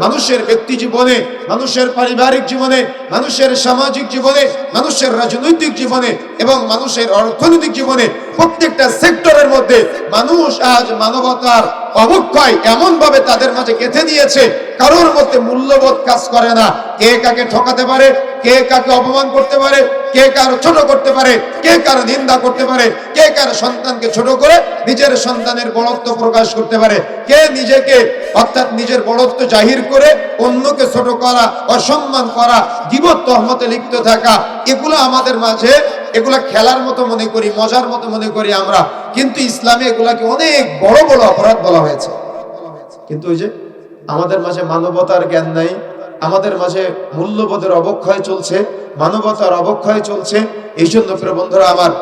মানুষের ব্যক্তি জীবনে, মানুষের পারিবারিক জীবনে, মানুষের সামাজিক জীবনে, মানুষের রাজনৈতিক জীবনে এবং মানুষের অর্থনৈতিক জীবনে প্রত্যেকটা সেক্টরের মধ্যে মানুষ আজ মানবতার অবক্ষয় এমন ভাবে তাদের মাঝে গেঁথে দিয়েছে কারোর মধ্যে মূল্যবোধ কাজ করে না। কে কাকে ঠকাতে পারে, কে কাকে অপমান করতে পারে, কে কার ছোট করতে পারে, কে কার নিন্দা করতে পারে, কে কার সন্তানকে ছোট করে নিজের সন্তানের বড়ত্ব প্রকাশ করতে পারে, কে নিজেকে অর্থাৎ নিজের বড়ত্ব জাহির করে অন্যকে ছোট করা, অসম্মান করা, গিবত তহমতে লিপ্ত থাকা, এগুলো আমাদের মাঝে, এগুলা খেলার মতো মনে করি, মজার মতো মনে করি আমরা। কিন্তু ইসলামে এগুলাকে অনেক বড় বড় অপরাধ বলা হয়েছে। কিন্তু ওই যে আমাদের মাঝে মানবতার জ্ঞান নাই, আমাদের মাঝে মূল্যবোধের অবক্ষয় চলছে, মানবতার অবক্ষয় চলছে। এই জন্য প্রিয় বন্ধুরা, আমার,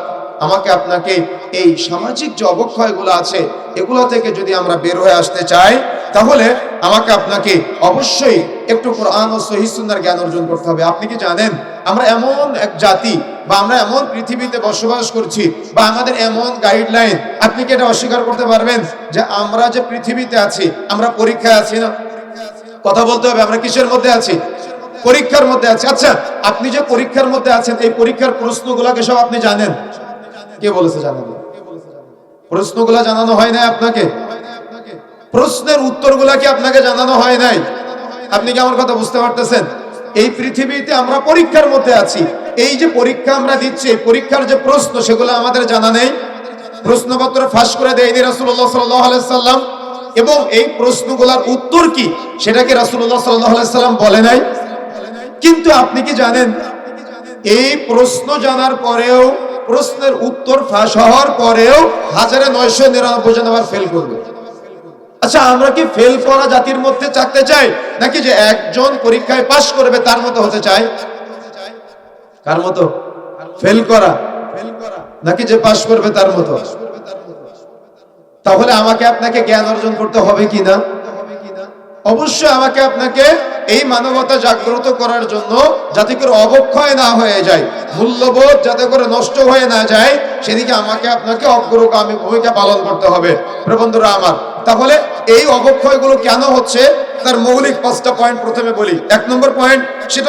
আমাকে আপনাকে এই সামাজিক যে অবক্ষয়গুলো আছে, এগুলো থেকে যদি আমরা বের হয়ে আসতে চাই, তাহলে আমাকে আপনাকে অবশ্যই একটু কোরআন ও সহি সুন্দর জ্ঞান অর্জন করতে হবে। আপনি কি জানেন? আমরা এমন এক জাতি বা আমরা এমন পৃথিবীতে বসবাস করছি বা আমাদের এমন গাইডলাইন আপনি কি এটা অস্বীকার করতে পারবেন যে আমরা যে পৃথিবীতে আছি, আমরা পরীক্ষায় আছি না? কথা বলতে হবে, আমরা কিসের মধ্যে আছি? পরীক্ষার মধ্যে আছি। আচ্ছা আপনি যে পরীক্ষার মধ্যে আছেন, এই পরীক্ষার প্রশ্নগুলোকে সব আপনি জানেন? কে বলেছে জানেন? প্রশ্নগুলো জানানো হয় না আপনাকে? প্রশ্নের উত্তরগুলা কি আপনাকে জানানো হয় নাই? আপনি কি আমার কথা বুঝতে পারতেছেন? এই পৃথিবীতে আমরা পরীক্ষার মধ্যে আছি। এই যে পরীক্ষা আমরা দিচ্ছি পরীক্ষার যে প্রশ্ন, সেগুলো আমাদের জানা নেই। প্রশ্নপত্র ফাঁস করে দেয়নি সাল্লাল্লাহু সাল্লাম। এবং এই প্রশ্নগুলোর উত্তর কি সেটা কি রাসূলুল্লাহ সাল্লাম বলে নাই। কিন্তু আপনি কি জানেন, এই প্রশ্ন জানার পরেও, প্রশ্নের উত্তর ফাঁস হওয়ার পরেও হাজারে নয়শো নিরানব্বই জন আবার ফেল করবে। আচ্ছা আমরা কি ফেল করা জাতির মধ্যে চাকতে চাই? নাকি যে একজন পরীক্ষায় পাশ করবে, তার মতো হতে চাই? কার মতো? ফেল করা। নাকি যে পাশ করবে, তার মতো? তাহলে আমাকে আপনাকে জ্ঞান অর্জন করতে হবে কি না? অবশ্যই আমাকে আপনাকে এই মানবতা জাগ্রত করার জন্য যাতে করে অবক্ষয় না হয়ে যায়, মূল্যবোধ যাতে করে নষ্ট হয়ে না যায়, সেদিকে আমাকে আপনাকে অগ্রগামী ভূমিকা পালন করতে হবে। প্রবন্ধরা আমার তাহলে এই অবক্ষয়গুলো কেন হচ্ছে? তার মৌলিক পাঁচটা পয়েন্ট প্রথমে বলি। এক নম্বর পয়েন্ট সেটা